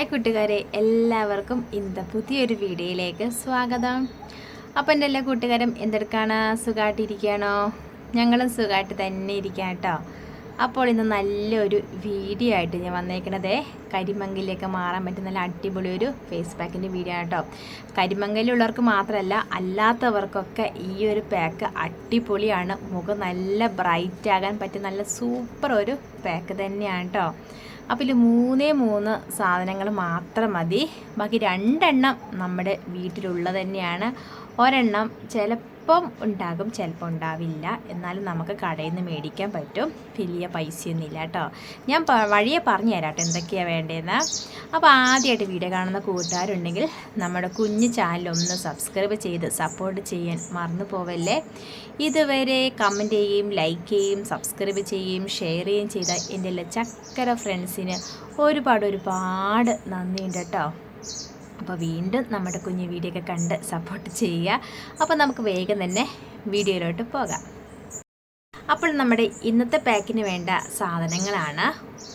Hi കൂട്ടുകാരെ എല്ലാവർക്കും ഇന്നത്തെ പുതിയൊരു വീഡിയോയിലേക്ക് സ്വാഗതം. അപ്പോൾ എന്റെ എല്ലാ കൂട്ടുകാരും എന്തെടുക്കാണ്? സുഖമായിട്ടിരിക്കുകയാണോ ഞങ്ങളും സുഖമായിട്ട് തന്നെ ഇരിക്കാം കേട്ടോ. അപ്പോൾ ഇന്ന് നല്ലൊരു വീഡിയോ ആയിട്ട് ഞാൻ വന്നേക്കണത്. കരിമങ്കലിലേക്ക് മാറാൻ പറ്റുന്ന നല്ല അടിപൊളി ഒരു ഫേസ് പാക്കിന്റെ വീഡിയോ ആണ് കേട്ടോ കരിമങ്കലുള്ളവർക്ക് മാത്രമല്ല അല്ലാത്തവർക്കൊക്കെ ഈ ഒരു പാക്ക് അടിപൊളിയാണ്. മുഖം നല്ല ബ്രൈറ്റ് ആകാൻ പറ്റിയ നല്ല സൂപ്പർ ഒരു പാക്ക് തന്നെയാണ് കേട്ടോ അപ്പോൾ ഇതിൽ മൂന്നേ മൂന്ന് സാധനങ്ങൾ മാത്രം മതി. ബാക്കി രണ്ടെണ്ണം നമ്മുടെ വീട്ടിലുള്ളത് തന്നെയാണ്. ഒരെണ്ണം ചിലപ്പം ഉണ്ടാകും ചിലപ്പോൾ ഉണ്ടാവില്ല. എന്നാലും നമുക്ക് കടയിൽ നിന്ന് മേടിക്കാൻ പറ്റും. വലിയ പൈസയൊന്നുമില്ല കേട്ടോ. ഞാൻ വഴിയെ പറഞ്ഞു തരാം കേട്ടോ എന്തൊക്കെയാണ് വേണ്ടതെന്ന്. അപ്പോൾ ആദ്യമായിട്ട് വീഡിയോ കാണുന്ന കൂട്ടുകാരുണ്ടെങ്കിൽ നമ്മുടെ കുഞ്ഞു ചാനൽ ഒന്ന് സബ്സ്ക്രൈബ് ചെയ്ത് സപ്പോർട്ട് ചെയ്യാൻ മറന്നു പോവല്ലേ. ഇതുവരെ കമന്റ് ചെയ്യുകയും ലൈക്ക് ചെയ്യുകയും സബ്സ്ക്രൈബ് ചെയ്യുകയും ഷെയർ ചെയ്യുകയും ചെയ്ത എന്റെ എല്ലാ ചക്കര ഫ്രണ്ട്സിന് ഒരുപാട് ഒരുപാട് നന്ദിയുണ്ട് കേട്ടോ. അപ്പോൾ വീണ്ടും നമ്മുടെ കുഞ്ഞു വീഡിയോ ഒക്കെ കണ്ട് സപ്പോർട്ട് ചെയ്യുക. അപ്പോൾ നമുക്ക് വേഗം തന്നെ വീഡിയോയിലോട്ട് പോകാം. അപ്പോൾ നമ്മുടെ ഇന്നത്തെ പാക്കിന് വേണ്ട സാധനങ്ങളാണ്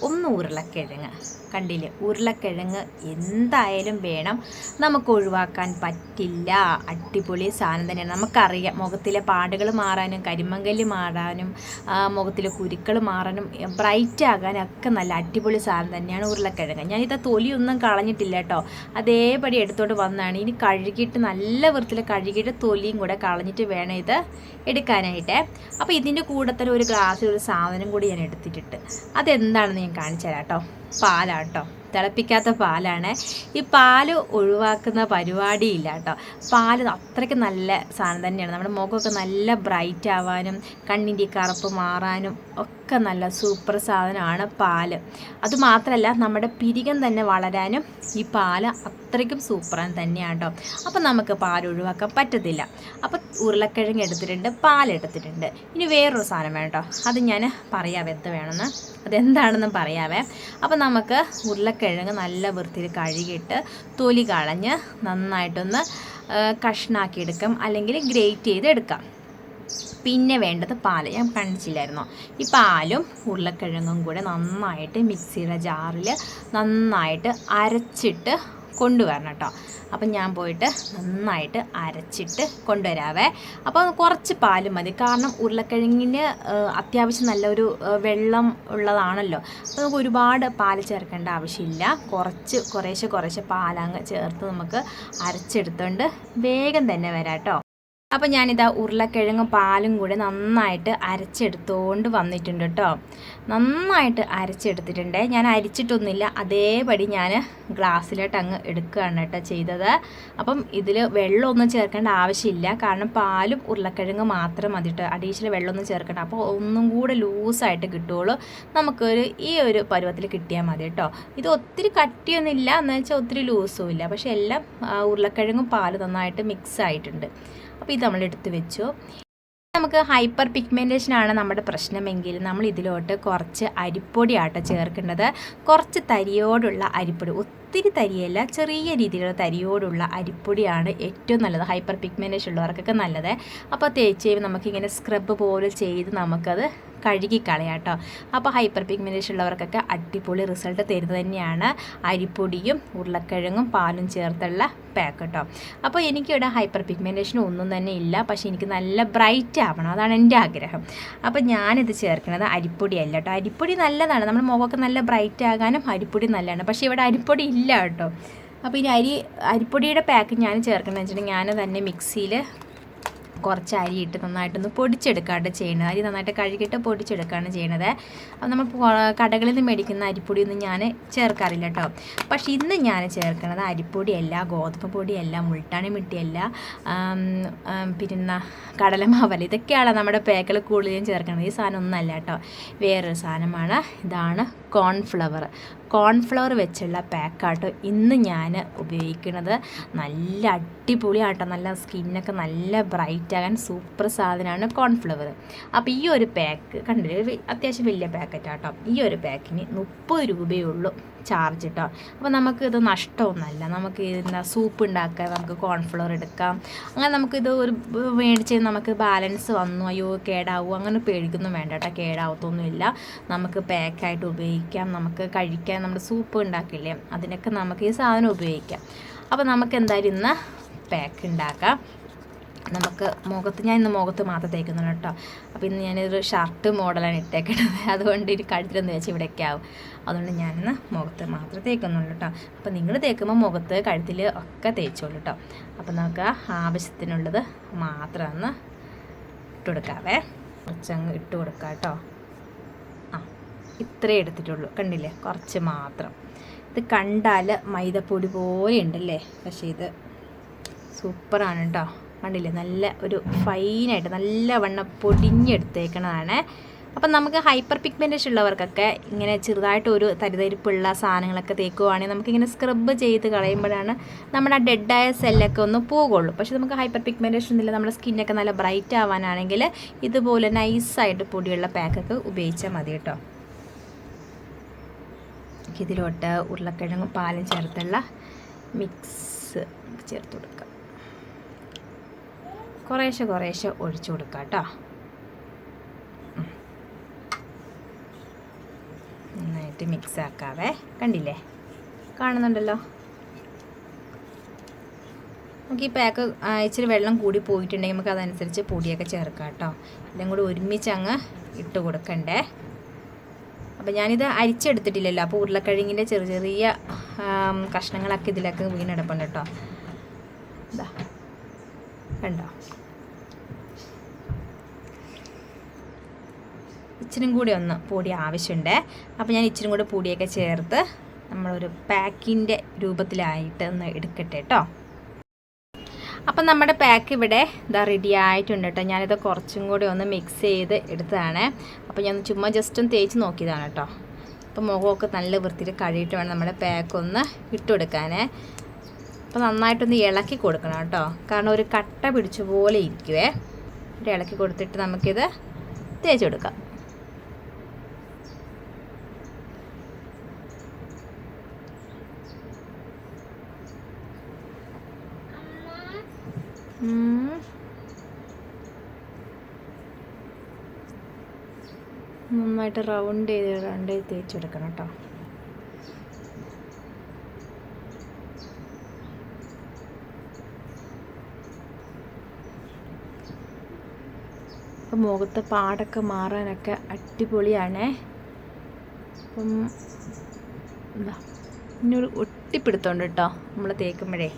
ഒന്ന് ഉരുളക്കിഴങ്ങ് കണ്ടില്ലേ? ഉരുളക്കിഴങ്ങ് എന്തായാലും വേണം. നമുക്ക് ഒഴിവാക്കാൻ പറ്റില്ല. അടിപൊളി സാധനം തന്നെയാണ്. നമുക്കറിയാം മുഖത്തിലെ പാടുകൾ മാറാനും കരിമങ്കൽ മാറാനും മുഖത്തിലെ കുരുക്കൾ മാറാനും ബ്രൈറ്റ് ആകാനൊക്കെ നല്ല അടിപൊളി സാധനം തന്നെയാണ് ഉരുളക്കിഴങ്ങ്. ഞാനിത് തൊലിയൊന്നും കളഞ്ഞിട്ടില്ല കേട്ടോ. അതേപടി എടുത്തോണ്ട് വന്നാണ് ഇനി കഴുകിയിട്ട് നല്ല വൃത്തിയിൽ കഴുകിയിട്ട് തൊലിയും കൂടെ കളഞ്ഞിട്ട് വേണം ഇത് എടുക്കാനായിട്ട്. അപ്പോൾ ഇതിന്റെ കൂടെ തന്നെ ഒരു ഗ്ലാസ്സിൽ ഒരു സാധനം കൂടി ഞാൻ എടുത്തിട്ടുണ്ട് അതെന്താണെന്ന് ഞാൻ കാണിച്ചു തരാം കേട്ടോ. പാലാട്ടോ തിളപ്പിക്കാത്ത പാലാണ്. ഈ പാൽ ഒഴിവാക്കുന്ന പരിപാടിയില്ല കേട്ടോ. പാൽ അത്രയ്ക്ക് നല്ല സാധനം തന്നെയാണ്. നമ്മുടെ മുഖമൊക്കെ നല്ല ബ്രൈറ്റ് ആവാനും കണ്ണിന്റെ കറുപ്പ് മാറാനും ഒക്കെ നല്ല സൂപ്പർ സാധനമാണ് പാൽ. അതുമാത്രമല്ല നമ്മുടെ പിരികം തന്നെ വളരാനും ഈ പാൽ അത്രയ്ക്കും സൂപ്പറാൻ തന്നെയാണ് കേട്ടോ അപ്പം നമുക്ക് പാൽ ഒഴിവാക്കാൻ പറ്റത്തില്ല. അപ്പം ഉരുളക്കിഴങ്ങ് എടുത്തിട്ടുണ്ട് പാലെടുത്തിട്ടുണ്ട് ഇനി വേറൊരു സാധനം വേണം കേട്ടോ അത് ഞാൻ പറയാം എന്ത് വേണമെന്ന്? അതെന്താണെന്നും പറയാവേ. അപ്പം നമുക്ക് ഉരുളക്കിഴങ്ങ് നല്ല വൃത്തിയിൽ കഴുകിയിട്ട് തൊലി കളഞ്ഞ് നന്നായിട്ടൊന്ന് കഷ്ണാക്കിയെടുക്കാം അല്ലെങ്കിൽ ഗ്രേറ്റ് ചെയ്ത് എടുക്കാം പിന്നെ വേണ്ടത് പാൽ ഞാൻ കാണിച്ചില്ലായിരുന്നോ ഈ പാലും ഉരുളക്കിഴങ്ങും കൂടെ നന്നായിട്ട് മിക്സിയുടെ ജാറിൽ നന്നായിട്ട് അരച്ചിട്ട് കൊണ്ടുവരണം കേട്ടോ. അപ്പം ഞാൻ പോയിട്ട് നന്നായിട്ട് അരച്ചിട്ട് കൊണ്ടുവരാവേ. അപ്പോൾ കുറച്ച് പാൽ മതി. കാരണം ഉരുളക്കിഴങ്ങിന് അത്യാവശ്യം നല്ലൊരു വെള്ളം ഉള്ളതാണല്ലോ. അപ്പോൾ നമുക്ക് ഒരുപാട് പാൽ ചേർക്കേണ്ട ആവശ്യമില്ല. കുറച്ച് കുറേശ്ശെ കുറേശ്ശെ പാലങ്ങ് ചേർത്ത് നമുക്ക് അരച്ചെടുത്തുകൊണ്ട് വേഗം തന്നെ വരാം കേട്ടോ. അപ്പോൾ ഞാനിതാ ഉരുളക്കിഴങ്ങും പാലും കൂടി നന്നായിട്ട് അരച്ചെടുത്തുകൊണ്ട് വന്നിട്ടുണ്ട് കേട്ടോ. നന്നായിട്ട് അരച്ചെടുത്തിട്ടുണ്ട്. ഞാൻ അരിച്ചിട്ടൊന്നുമില്ല. അതേപടി ഞാൻ ഗ്ലാസ്സിലോട്ട് അങ്ങ് എടുക്കുകയാണ് കേട്ടോ ചെയ്തത്. അപ്പം ഇതിൽ വെള്ളമൊന്നും ചേർക്കേണ്ട ആവശ്യമില്ല. കാരണം പാലും ഉരുളക്കിഴങ്ങ് മാത്രം മതി കേട്ടോ. അഡീഷണൽ വെള്ളമൊന്നും ചേർക്കേണ്ട. അപ്പോൾ ഒന്നും കൂടെ ലൂസായിട്ട് കിട്ടുള്ളൂ നമുക്കൊരു ഈ ഒരു പരുവത്തിൽ കിട്ടിയാൽ മതി കേട്ടോ. ഇത് ഒത്തിരി കട്ടിയൊന്നുമില്ല. എന്ന് വെച്ചാൽ ഒത്തിരി ലൂസും ഇല്ല പക്ഷേ എല്ലാം ഉരുളക്കിഴങ്ങും പാലും നന്നായിട്ട് മിക്സ് ആയിട്ടുണ്ട്. അപ്പോൾ ഇത് നമ്മൾ എടുത്തു വെച്ചു. നമുക്ക് ഹൈപ്പർ പിഗ്മെന്റേഷൻ ആണ് നമ്മുടെ പ്രശ്നമെങ്കിൽ നമ്മൾ ഇതിലോട്ട് കുറച്ച് അരിപ്പൊടിയാട്ടോ ചേർക്കേണ്ടത്. കുറച്ച് തരിയോടുള്ള അരിപ്പൊടി. ഒത്തിരി തരിയല്ല ചെറിയ രീതിയിലുള്ള തരിയോടുള്ള അരിപ്പൊടിയാണ് ഏറ്റവും നല്ലത്. ഹൈപ്പർ പിഗ്മെന്റേഷൻ ഉള്ളവർക്കൊക്കെ നല്ലത്. അപ്പോൾ തേച്ച് കഴിയുമ്പോൾ നമുക്കിങ്ങനെ സ്ക്രബ് പോലെ ചെയ്ത് നമുക്കത് കഴുകിക്കളയാം കേട്ടോ അപ്പോൾ ഹൈപ്പർ പിഗ്മെന്റേഷൻ ഉള്ളവർക്കൊക്കെ അടിപൊളി റിസൾട്ട് തരുന്നത് തന്നെയാണ് അരിപ്പൊടിയും ഉരുളക്കിഴങ്ങും പാലും ചേർത്തുള്ള പാക്ക് കേട്ടോ അപ്പോൾ എനിക്കിവിടെ ഹൈപ്പർ പിഗ്മെന്റേഷൻ ഒന്നും തന്നെ ഇല്ല. പക്ഷേ എനിക്ക് നല്ല ബ്രൈറ്റ് ആവണം. അതാണ് എന്റെ ആഗ്രഹം. അപ്പോൾ ഞാനിത് ചേർക്കുന്നത് അരിപ്പൊടിയല്ല കേട്ടോ അരിപ്പൊടി നല്ലതാണ്. നമ്മുടെ മുഖമൊക്കെ നല്ല ബ്രൈറ്റ് ആകാനും അരിപ്പൊടി നല്ലതാണ്. പക്ഷേ ഇവിടെ അരിപ്പൊടി ഇല്ല കേട്ടോ. അപ്പോൾ ഇനി അരി അരിപ്പൊടിയുടെ പാക്ക് ഞാൻ ചേർക്കണമെന്ന് വെച്ചിട്ടുണ്ടെങ്കിൽ ഞാൻ തന്നെ മിക്സിയിൽ കുറച്ച് അരി ഇട്ട് നന്നായിട്ടൊന്ന് പൊടിച്ചെടുക്കാണ്ട് ചെയ്യുന്നത് അരി നന്നായിട്ട് കഴുകിയിട്ട് പൊടിച്ചെടുക്കുകയാണ് ചെയ്യണത്. അപ്പോൾ നമ്മൾ കടകളിൽ നിന്ന് മേടിക്കുന്ന അരിപ്പൊടിയൊന്നും ഞാൻ ചേർക്കാറില്ല കേട്ടോ പക്ഷെ ഇന്ന് ഞാൻ ചേർക്കുന്നത് അരിപ്പൊടിയല്ല ഗോതമ്പ് പൊടിയല്ല മുൾട്ടാണി മിട്ടിയല്ല പിന്നെ കടലമാവല്ല. ഇതൊക്കെയാണ് നമ്മുടെ പേക്കൽ കൂടുതലും ചേർക്കുന്നത് ഈ സാധനം ഒന്നല്ല കേട്ടോ വേറൊരു സാധനമാണ്. ഇതാണ് കോൺഫ്ലവർ കോൺഫ്ലവർ വെച്ചുള്ള പാക്കാട്ടോ ഇന്ന് ഞാൻ ഉപയോഗിക്കുന്നത്. നല്ല അടിപൊളിയാട്ടോ നല്ല സ്കിന്നൊക്കെ നല്ല ബ്രൈറ്റ് ആകാൻ സൂപ്പർ സാധനമാണ് കോൺഫ്ലവർ അപ്പോൾ ഈ ഒരു പാക്ക് കണ്ടില്ലേ അത്യാവശ്യം വലിയ പാക്കറ്റാട്ടോ ഈ ഒരു പാക്കിന് മുപ്പത് രൂപയേ ഉള്ളൂ. ചാർജ് കേട്ടോ അപ്പോൾ നമുക്ക് ഇത് നഷ്ടമൊന്നുമല്ല. നമുക്ക് എന്താ സൂപ്പ് ഉണ്ടാക്കാം നമുക്ക് കോൺഫ്ലവർ എടുക്കാം. അങ്ങനെ നമുക്കിത് ഒരു മേടിച്ച് നമുക്ക് ബാലൻസ് വന്നു. അയ്യോ കേടാവും. അങ്ങനെ പേടിക്കൊന്നും വേണ്ട കേട്ടോ. കേടാവത്തൊന്നുമില്ല. നമുക്ക് പാക്കായിട്ട് ഉപയോഗിക്കാം. നമുക്ക് കഴിക്കാൻ നമ്മുടെ സൂപ്പ് ഉണ്ടാക്കില്ലേ? അതിനൊക്കെ നമുക്ക് ഈ സാധനം ഉപയോഗിക്കാം. അപ്പോൾ നമുക്ക് എന്തായാലും ഇന്ന് പാക്ക് ഉണ്ടാക്കാം. നമുക്ക് മുഖത്ത് ഞാൻ ഇന്ന് മുഖത്ത് മാത്രം തേക്കുന്നുള്ളൂ കേട്ടോ. അപ്പോൾ ഇന്ന് ഞാനൊരു ഷർട്ട് മോഡലാണ് ഇട്ടേക്കുന്നത് അതുകൊണ്ട് ഇനി കഴുത്തിലൊന്ന് വെച്ച് ഇവിടെയൊക്കെ ആവും. അതുകൊണ്ട് ഞാനിന്ന് മുഖത്ത് മാത്രം തേക്കുന്നുള്ളൂ കേട്ടോ. അപ്പോൾ നിങ്ങൾ തേക്കുമ്പോൾ മുഖത്ത് കഴുത്തിൽ ഒക്കെ തേച്ചോളൂ കേട്ടോ. അപ്പോൾ നമുക്ക് ആവശ്യത്തിനുള്ളത് മാത്രം ഒന്ന് ഇട്ട് കൊടുക്കാവേ. കുറച്ചങ്ങ് ഇട്ട് കൊടുക്കാം കേട്ടോ. ആ ഇത്രേ എടുത്തിട്ടുള്ളൂ. കണ്ടില്ലേ? കുറച്ച് മാത്രം. ഇത് കണ്ടാൽ മൈദപ്പൊടി പോലെ ഉണ്ടല്ലേ? പക്ഷേ ഇത് സൂപ്പറാണ് കേട്ടോ. കണ്ടില്ലേ? നല്ല ഒരു ഫൈനായിട്ട് നല്ല വണ്ണം പൊടിഞ്ഞെടുത്തേക്കണതാണ്. അപ്പം നമുക്ക് ഹൈപ്പർ പിഗ്മെന്റേഷൻ ഉള്ളവർക്കൊക്കെ ഇങ്ങനെ ചെറുതായിട്ട് ഒരു തരിതരിപ്പുള്ള സാധനങ്ങളൊക്കെ തേക്കുവാണെങ്കിൽ നമുക്കിങ്ങനെ സ്ക്രബ് ചെയ്ത് കളയുമ്പോഴാണ് നമ്മുടെ ആ ഡെഡായ സെല്ലൊക്കെ ഒന്ന് പോകുള്ളൂ പക്ഷേ നമുക്ക് ഹൈപ്പർ പിഗ്മെന്റേഷൻ ഒന്നുമില്ല. നമ്മുടെ സ്കിന്നൊക്കെ നല്ല ബ്രൈറ്റ് ആവാനാണെങ്കിൽ ഇതുപോലെ നൈസായിട്ട് പൊടിയുള്ള പാക്കൊക്കെ ഉപയോഗിച്ചാൽ മതി കേട്ടോ. ഇതിലോട്ട് ഉരുളക്കിഴങ്ങും പാലും ചേർത്തുള്ള മിക്സ് ചേർത്ത് കൊടുക്കാം. കുറേശ്ശെ കുറേശ്ശെ ഒഴിച്ചു കൊടുക്കാം കേട്ടോ. നന്നായിട്ട് മിക്സ് ആക്കാവേ. കണ്ടില്ലേ? കാണുന്നുണ്ടല്ലോ. നമുക്ക് ഈ പാക്ക് ഇച്ചിരി വെള്ളം കൂടി പോയിട്ടുണ്ടെങ്കിൽ നമുക്ക് അതനുസരിച്ച് പൊടിയൊക്കെ ചേർക്കാം കേട്ടോ. എല്ലാം കൂടി ഒരുമിച്ച് അങ്ങ് ഇട്ട് കൊടുക്കണ്ടേ. അപ്പം ഞാനിത് അരിച്ചെടുത്തിട്ടില്ലല്ലോ. അപ്പോൾ ഉരുളക്കിഴങ്ങിന്റെ ചെറിയ ചെറിയ കഷ്ണങ്ങളൊക്കെ ഇതിലൊക്കെ വീണെടുപ്പുണ്ട് കേട്ടോ. കണ്ടോ. ഇച്ചിരി കൂടി ഒന്ന് പൊടി ആവശ്യമുണ്ട്. അപ്പോൾ ഞാൻ ഇച്ചിരി കൂടി പൊടിയൊക്കെ ചേർത്ത് നമ്മളൊരു പാക്കിന്റെ രൂപത്തിലായിട്ട് ഒന്ന് എടുക്കട്ടെ കേട്ടോ അപ്പം നമ്മുടെ പാക്ക് ഇവിടെ ഇതാ റെഡി ആയിട്ടുണ്ട് കേട്ടോ ഞാനിത് കുറച്ചും കൂടി ഒന്ന് മിക്സ് ചെയ്ത് എടുത്തതാണ്. അപ്പോൾ ഞാൻ ചുമ്മാ ജസ്റ്റ് ഒന്ന് തേച്ച് നോക്കിയതാണ് കേട്ടോ അപ്പോൾ മുഖമൊക്കെ നല്ല വൃത്തിയിൽ കഴുകിയിട്ട് വേണം നമ്മുടെ പാക്ക് ഒന്ന് ഇട്ട് കൊടുക്കാനേ. അപ്പോൾ നന്നായിട്ടൊന്ന് ഇളക്കി കൊടുക്കണം കേട്ടോ. കാരണം ഒരു കട്ട പിടിച്ച പോലെ ഇരിക്കുവേ. ഒരു ഇളക്കി കൊടുത്തിട്ട് നമുക്കിത് തേച്ച് കൊടുക്കാം നന്നായിട്ട് റൗണ്ട് ചെയ്ത് റൗണ്ട് ചെയ്ത് തേച്ചെടുക്കണം കേട്ടോ. അപ്പം മുഖത്ത് പാടൊക്കെ മാറാനൊക്കെ അടിപൊളിയാണേ. അപ്പം എന്താ ഇന്നൊരു ഒട്ടിപ്പിടുത്തമുണ്ട് കേട്ടോ നമ്മൾ തേക്കുമ്പോഴേ.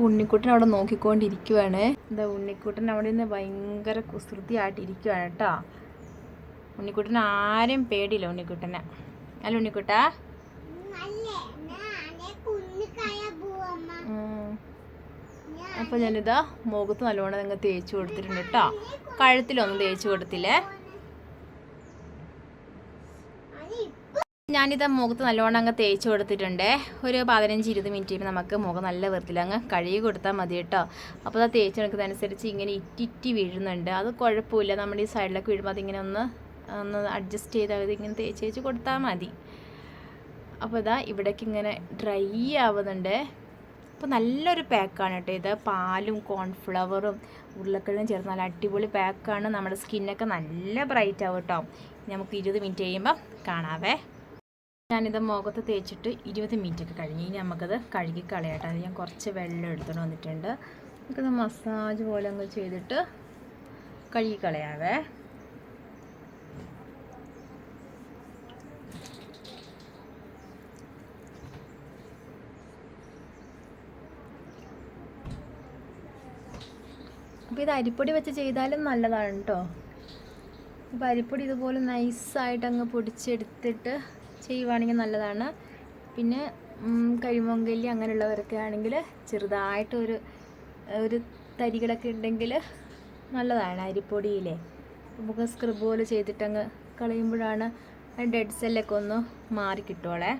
അപ്പോൾ ഉണ്ണിക്കുട്ടൻ അവിടെ നോക്കിക്കൊണ്ടിരിക്കുവാണ്. എന്താ ഉണ്ണിക്കുട്ടൻ അവിടെ നിന്ന് ഭയങ്കര കുസൃതിയായിട്ടിരിക്കുവാണ് കേട്ടോ. ഉണ്ണിക്കുട്ടൻ ആരും പേടിയില്ല ഉണ്ണിക്കുട്ടനെ. അല്ല ഉണ്ണിക്കുട്ട. അപ്പോൾ ഞാനിതാ മുഖത്ത് നല്ലോണം നിങ്ങൾ തേച്ച് കൊടുത്തിട്ടുണ്ട് കേട്ടോ. കഴുത്തിലൊന്നും തേച്ച് കൊടുത്തില്ലേ? ഞാനിത് മുഖത്ത് നല്ലോണം അങ്ങ് തേച്ച് കൊടുത്തിട്ടുണ്ട്. ഒരു പതിനഞ്ച് ഇരുപത് മിനിറ്റ് നമുക്ക് മുഖം നല്ല വൃത്തിയിൽ അങ്ങ് കഴുകി കൊടുത്താൽ മതി കേട്ടോ. അപ്പോൾ അത് തേച്ച് കൊടുക്കുന്നതനുസരിച്ച് ഇങ്ങനെ ഇറ്റിറ്റി വീഴുന്നുണ്ട്. അത് കുഴപ്പമില്ല. നമ്മുടെ ഈ സൈഡിലൊക്കെ വീഴുമ്പോൾ അതിങ്ങനെ ഒന്ന് ഒന്ന് അഡ്ജസ്റ്റ് ചെയ്ത് അത് ഇങ്ങനെ തേച്ച് തേച്ച് കൊടുത്താൽ മതി. അപ്പോൾ ഇതാ ഇവിടേക്ക് ഇങ്ങനെ ഡ്രൈ ആവുന്നുണ്ട്. അപ്പോൾ നല്ലൊരു പാക്കാണ് കേട്ടോ ഇത്. പാലും കോൺഫ്ലവറും ഉരുളക്കിഴങ്ങും ചേർത്ത് നല്ല അടിപൊളി പാക്കാണ് നമ്മുടെ സ്കിന്നൊക്കെ നല്ല ബ്രൈറ്റ് ആവും കേട്ടോ. നമുക്ക് ഇരുപത് മിനിറ്റ് കഴിയുമ്പോൾ കാണാവേ. ഞാനിത് മുഖത്ത് തേച്ചിട്ട് ഇരുപത് മിനിറ്റ് ഒക്കെ കഴിഞ്ഞ്. ഇനി നമുക്കത് കഴുകി കളയാട്ടോ. അത് ഞാൻ കുറച്ച് വെള്ളം എടുത്തുകൊണ്ട് വന്നിട്ടുണ്ട്. നമുക്കത് മസാജ് പോലെ അങ്ങ് ചെയ്തിട്ട് കഴുകി കളയാവേ. അപ്പോൾ ഇത് അരിപ്പൊടി വെച്ച് ചെയ്താലും നല്ലതാണ് കേട്ടോ അപ്പോൾ അരിപ്പൊടി ഇതുപോലെ നൈസായിട്ട് അങ്ങ് പൊടിച്ചെടുത്തിട്ട് ചെയ്യുവാണെങ്കിൽ നല്ലതാണ്. പിന്നെ കഴിമൊങ്കല്ലി അങ്ങനെയുള്ളവരൊക്കെ ആണെങ്കിൽ ചെറുതായിട്ടൊരു ഒരു തരികളൊക്കെ ഉണ്ടെങ്കിൽ നല്ലതാണ് അരിപ്പൊടിയിലെ നമുക്ക് സ്ക്രബ് പോലെ ചെയ്തിട്ടങ്ങ് കളയുമ്പോഴാണ് ഡെഡ് സെല്ലൊക്കെ ഒന്ന് മാറി കിട്ടുവോളെ.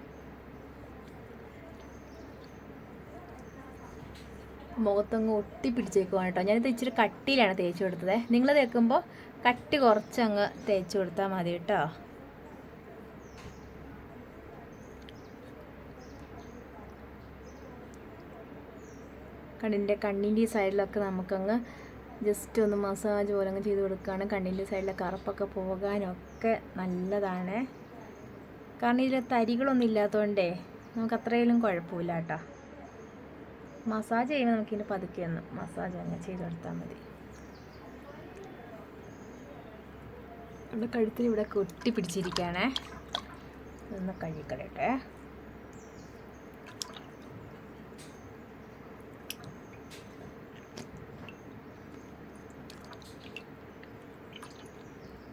മുഖത്തങ്ങ് ഒട്ടി പിടിച്ചേക്കുവാണ് കേട്ടോ. ഞാനിത് ഇച്ചിരി കട്ടിയിലാണ് തേച്ച് കൊടുത്തത്. നിങ്ങൾ തേക്കുമ്പോൾ കട്ടി കുറച്ചങ്ങ് തേച്ച് കൊടുത്താൽ മതി കേട്ടോ. കണ്ണിന്റെ കണ്ണിന്റെ സൈഡിലൊക്കെ നമുക്കങ്ങ് ജസ്റ്റ് ഒന്ന് മസാജ് പോലെ അങ്ങ് ചെയ്ത് കൊടുക്കുകയാണ്. കണ്ണിന്റെ സൈഡിലെ കറുപ്പൊക്കെ പോകാനൊക്കെ നല്ലതാണ്. കാരണം ഇതിൽ തരികളൊന്നും ഇല്ലാത്തതുകൊണ്ടേ നമുക്ക് അത്രയിലും കുഴപ്പമില്ല കേട്ടോ. മസാജ് ചെയ്യുമ്പോൾ നമുക്കിതിന് പതുക്കെ ഒന്ന് മസാജ് അങ്ങ് ചെയ്ത് കൊടുത്താൽ മതി. നമ്മുടെ കഴുത്തിൽ ഇവിടെ കൊട്ടി പിടിച്ചിരിക്കുകയാണേ. ഒന്ന് കഴുകിക്കളയട്ടെ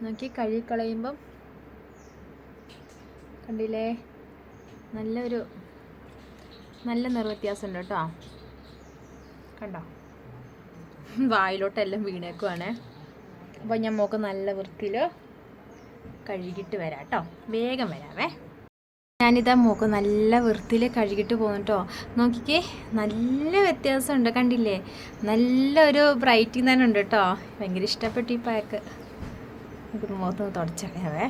നോക്കി കഴുകിക്കളയുമ്പം കണ്ടില്ലേ? നല്ലൊരു നല്ല നിറവ്യത്യാസമുണ്ട് കേട്ടോ. കണ്ടോ? വായിലോട്ടെല്ലാം വീണേക്കുവാണ്. അപ്പോൾ ഞാൻ മോക്ക് നല്ല വൃത്തിയിൽ കഴുകിയിട്ട് വരാം കേട്ടോ. വേഗം വരാമേ ഞാനിതാ മൂക്ക് നല്ല വൃത്തിയിൽ കഴുകിയിട്ട് പോകുന്നു കേട്ടോ. നോക്കിക്കേ നല്ല വ്യത്യാസമുണ്ട് കണ്ടില്ലേ? നല്ലൊരു ബ്രൈറ്റിങ് തന്നെ ഉണ്ട് കേട്ടോ. ഭയങ്കര ഇഷ്ടപ്പെട്ടു ഈ പാക്ക്. നമുക്ക് മുഖത്ത് തുടച്ചറിയാവേ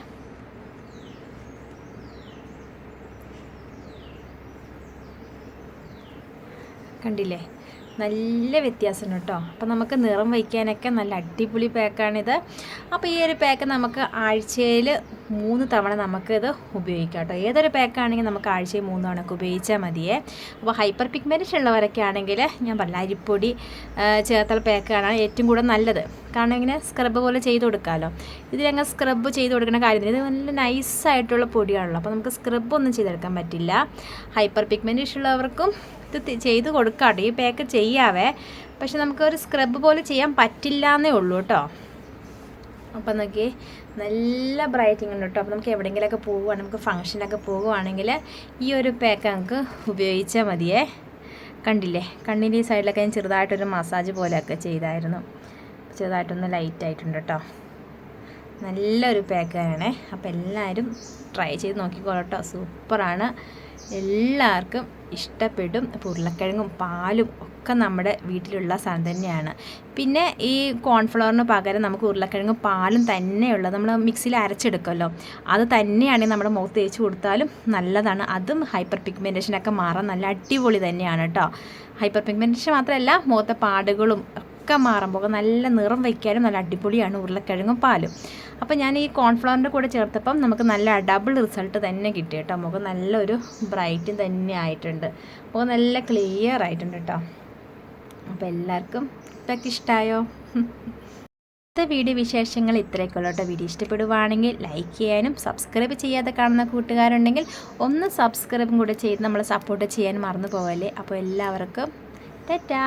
കണ്ടില്ലേ? നല്ല വ്യത്യാസമുണ്ട് കേട്ടോ. അപ്പോൾ നമുക്ക് നിറം വയ്ക്കാനൊക്കെ നല്ല അടിപൊളി പാക്കാണിത് അപ്പോൾ ഈ ഒരു പാക്ക് നമുക്ക് ആഴ്ചയിൽ മൂന്ന് തവണ നമുക്കിത് ഉപയോഗിക്കാം കേട്ടോ. ഏതൊരു പാക്കാണെങ്കിൽ നമുക്ക് ആഴ്ചയിൽ മൂന്ന് തവണ ഉപയോഗിച്ചാൽ മതിയേ. അപ്പോൾ ഹൈപ്പർ പിഗ്മെന്റേഷൻ ഉള്ളവരൊക്കെ ആണെങ്കിൽ ഞാൻ പറഞ്ഞ അരിപ്പൊടി ചേർത്തൽ പാക്കാണ് ഏറ്റവും കൂടെ നല്ലത്. കാരണം ഇങ്ങനെ സ്ക്രബ് പോലെ ചെയ്ത് കൊടുക്കാമല്ലോ ഇതിലങ്ങ് സ്ക്രബ് ചെയ്ത് കൊടുക്കുന്ന കാര്യത്തിൽ ഇത് നല്ല നൈസായിട്ടുള്ള പൊടിയാണല്ലോ. അപ്പോൾ നമുക്ക് സ്ക്രബ് ഒന്നും ചെയ്തെടുക്കാൻ പറ്റില്ല. ഹൈപ്പർ പിഗ്മെന്റേഷൻ ഉള്ളവർക്കും ഇത് ചെയ്ത് കൊടുക്കാം കേട്ടോ ഈ പാക്ക് ചെയ്യാവേ. പക്ഷെ നമുക്കൊരു സ്ക്രബ് പോലെ ചെയ്യാൻ പറ്റില്ല എന്നേ ഉള്ളൂ കേട്ടോ. അപ്പം നോക്കിയേ നല്ല ബ്രൈറ്റിംഗ് ഉണ്ട് കേട്ടോ അപ്പോൾ നമുക്ക് എവിടെയെങ്കിലുമൊക്കെ പോവുകയാണ് നമുക്ക് ഫംഗ്ഷനൊക്കെ പോവുകയാണെങ്കിൽ ഈ ഒരു പാക്ക് നമുക്ക് ഉപയോഗിച്ചാൽ മതിയേ. കണ്ടില്ലേ? കണ്ണിന്റെ ഈ സൈഡിലൊക്കെ ഞാൻ ചെറുതായിട്ടൊരു മസാജ് പോലെയൊക്കെ ചെയ്തായിരുന്നു. ചെറുതായിട്ടൊന്ന് ലൈറ്റ് ആയിട്ടുണ്ട് കേട്ടോ നല്ലൊരു പാക്ക് പാക്കാണേ അപ്പോൾ എല്ലാവരും ട്രൈ ചെയ്ത് നോക്കിക്കോളട്ടോ സൂപ്പറാണ് എല്ലാവർക്കും ഇഷ്ടപ്പെടും. ഉരുളക്കിഴങ്ങും പാലും ഒക്കെ നമ്മുടെ വീട്ടിലുള്ള സാധനം തന്നെയാണ്. പിന്നെ ഈ കോൺഫ്ലവറിന് പകരം നമുക്ക് ഉരുളക്കിഴങ്ങും പാലും തന്നെയുള്ളത് നമ്മൾ മിക്സിയിൽ അരച്ചെടുക്കുമല്ലോ. അത് തന്നെയാണെങ്കിൽ നമ്മുടെ മുഖത്ത് തേച്ച് കൊടുത്താലും നല്ലതാണ്. അതും ഹൈപ്പർ പിഗ്മെന്റേഷനൊക്കെ മാറാൻ നല്ല അടിപൊളി തന്നെയാണ് കേട്ടോ. ഹൈപ്പർ പിഗ്മെന്റേഷൻ മാത്രമല്ല മുഖത്തെ പാടുകളും ഒക്കെ മാറുമ്പോൾ നല്ല നിറം വയ്ക്കാനും നല്ല അടിപൊളിയാണ് ഉരുളക്കിഴങ്ങും പാലും. അപ്പോൾ ഞാൻ ഈ കോൺഫ്ലവറിന്റെ കൂടെ ചേർത്തപ്പം നമുക്ക് നല്ല ഡബിൾ റിസൾട്ട് തന്നെ കിട്ടി കേട്ടോ. മുഖം നല്ലൊരു ബ്രൈറ്റും തന്നെ ആയിട്ടുണ്ട്. മുഖം നല്ല ക്ലിയർ ആയിട്ടുണ്ട് കേട്ടോ. അപ്പോൾ എല്ലാവർക്കും ഇതൊക്കെ ഇഷ്ടമായോ ഇന്നത്തെ വീഡിയോ വിശേഷങ്ങൾ ഇത്രയൊക്കെയുള്ള കേട്ടോ. വീഡിയോ ഇഷ്ടപ്പെടുവാണെങ്കിൽ ലൈക്ക് ചെയ്യാനും സബ്സ്ക്രൈബ് ചെയ്യാതെ കാണുന്ന കൂട്ടുകാരുണ്ടെങ്കിൽ ഒന്ന് സബ്സ്ക്രൈബും കൂടെ ചെയ്ത് നമ്മളെ സപ്പോർട്ട് ചെയ്യാൻ മറന്നു പോകല്ലേ അപ്പോൾ എല്ലാവർക്കും ടാറ്റാ.